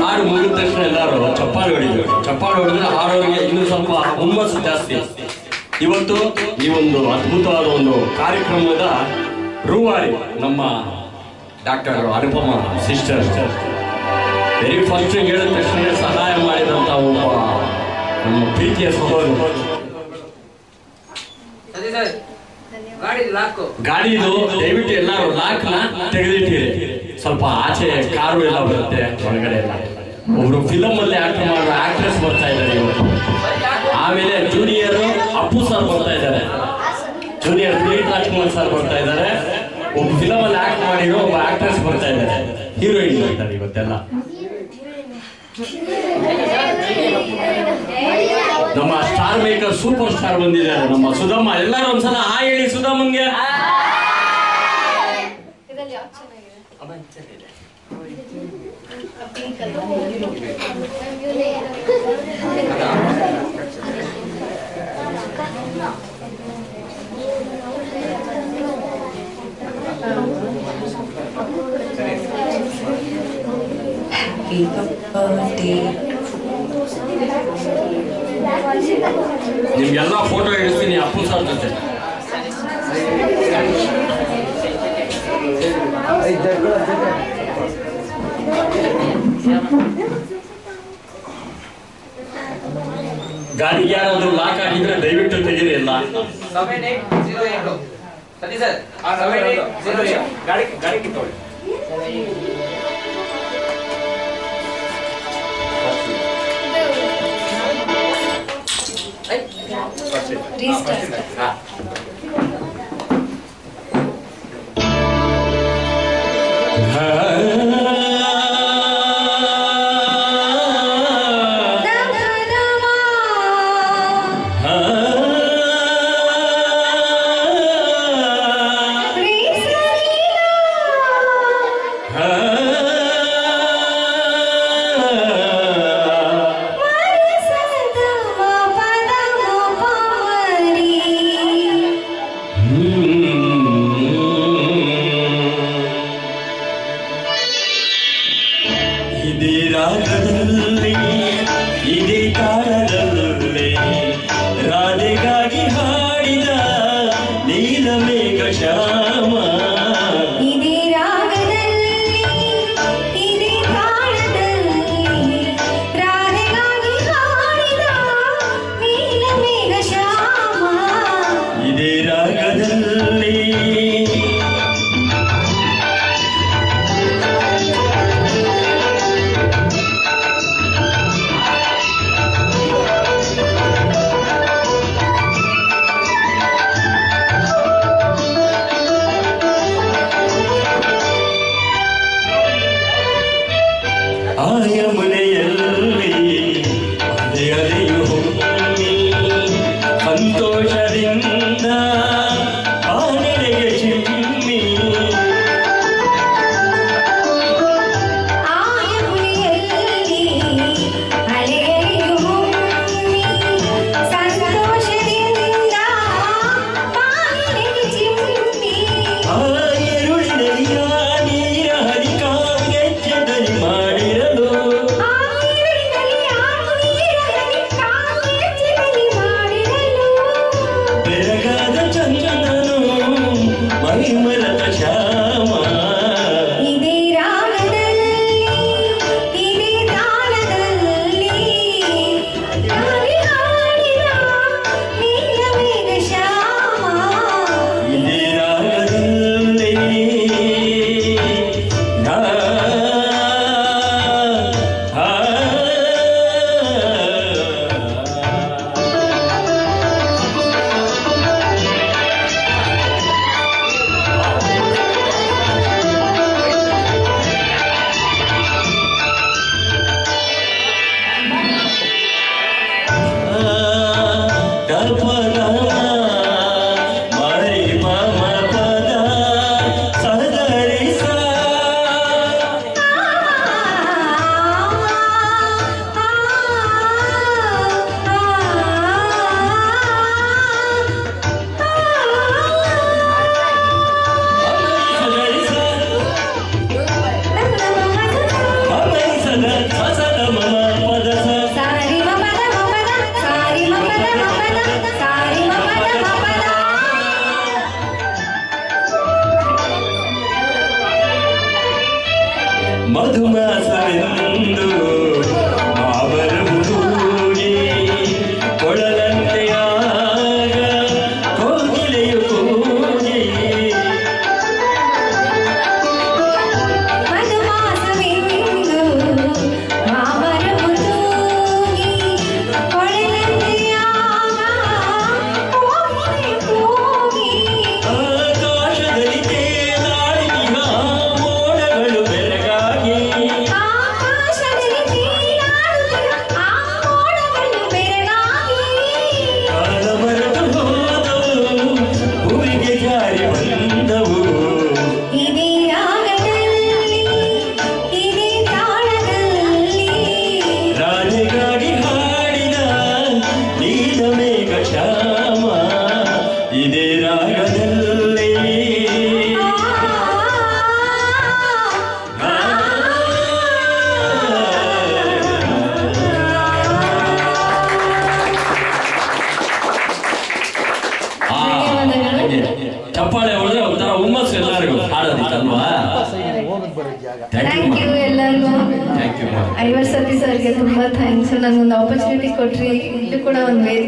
ಹಾಡು ಮುಗಿದ ತಕ್ಷಣ ಎಲ್ಲರೂ ಚಪ್ಪಾಳೆ ಹೊಡಿದ್ರು ಚಪ್ಪಾಳೆ ಹೊಡೆದ್ರೆ ಹಾಡೋರಿಗೆ ಇನ್ನೂ ಸ್ವಲ್ಪ ಹುಮ್ಮಸ್ಸು ಜಾಸ್ತಿ. ಇವತ್ತು ಈ ಒಂದು ಅದ್ಭುತವಾದ ಒಂದು ಕಾರ್ಯಕ್ರಮದ ರೂವಾರಿ ನಮ್ಮ doctor Anupama sister. Very first ಹೇಳಿದ ತಕ್ಷಣ ಸಹಾಯ ಮಾಡಿದಂತ ಒಬ್ಬ ನಮ್ಮ ಪ್ರೀತಿಯ ಸಹೋದರ. ಲಾಕು ಗಾಡಿದು ದಯವಿಟ್ಟು ಎಲ್ಲರೂ ಲಾಕ್ನ ತೆಗೆದಿಟ್ಟಿರಿ. ಸ್ವಲ್ಪ ಆಚೆ ಕಾರು ಎಲ್ಲ ಬರುತ್ತೆ ಹೊರಗಡೆ ಎಲ್ಲ. ಒಬ್ರು ಫಿಲಮ್ ಅಲ್ಲಿ ಆಕ್ಟ್ ಮಾಡೋ ಆಕ್ಟ್ರೆಸ್ ಬರ್ತಾ ಇದ್ದಾರೆ ಇವತ್ತು. ಆಮೇಲೆ ಜೂನಿಯರ್ ಅಪ್ಪು ಸರ್ ಬರ್ತಾ ಇದ್ದಾರೆ. ಜೂನಿಯರ್ ಪುನೀತ್ ರಾಜ್ಕುಮಾರ್ ಸರ್ ಬರ್ತಾ ಇದ್ದಾರೆ. ಒಬ್ಬ ಫಿಲಮ್ ಅಲ್ಲಿ ಆಕ್ಟ್ ಮಾಡಿರೋ ಒಬ್ಬ ಆಕ್ಟ್ರೆಸ್ ಬರ್ತಾ ಇದ್ದಾರೆ. ಹೀರೋಯಿನ್ ಬರ್ತಾರೆ ಇವತ್ತೆಲ್ಲ. ನಮ್ಮ ಸ್ಟಾರ್ ಮೇಕರ್ ಸೂಪರ್ ಸ್ಟಾರ್ ಬಂದಿದ್ದಾರೆ. ನಮ್ಮ ಸುಧಮ್ಮ, ಎಲ್ಲರೂ ಒಂದ್ಸಲ ಆ ಹೇಳಿ ಸುಧಮ್ಮಂಗೆ. ಇದ್ರಲ್ಲಿ ಯಾವ್ದು ಚೆನ್ನಾಗಿದೆ ನಿಮ್ಗೆಲ್ಲ ಫೋಟೋ ಹಿಡಿಸ್ತೀನಿ ಅಪ್ಪು ಸರ್ ಜೊತೆ. ಗಾಡಿಗೆ ಯಾರಾದ್ರೂ ಲಾಕ್ ಆಗಿದ್ರೆ ದಯವಿಟ್ಟು ತೆಗೀರಿ ಎಲ್ಲ. ಗಾಡಿ ಗಾಡಿ ಕಿತ್ತೋಳಿ. Restart. செய்திராகவில்லை ಚಪ್ಪಾಳೆ ಹೊಡೆದ್ರೆ ಒಂಥರ ಹುಮ್ಮಸ್ಸು ಎಲ್ಲರಿಗೂ. ಹಾಡೋದಿತ್ತಲ್ವಾ ಐವತ್ ಥ್ಯಾಂಕ್ ಯು ಎಲ್ಲರಿಗೂ. ಥ್ಯಾಂಕ್ ಯು ಐವರ್ ಸರ್ಗೆ ತುಂಬಾ ಥ್ಯಾಂಕ್ಸ್ ನನಗೊಂದು ಆಪರ್ಚುನಿಟಿ ಕೊಟ್ರಿ. ಇಲ್ಲೂ ಕೂಡ ಒಂದು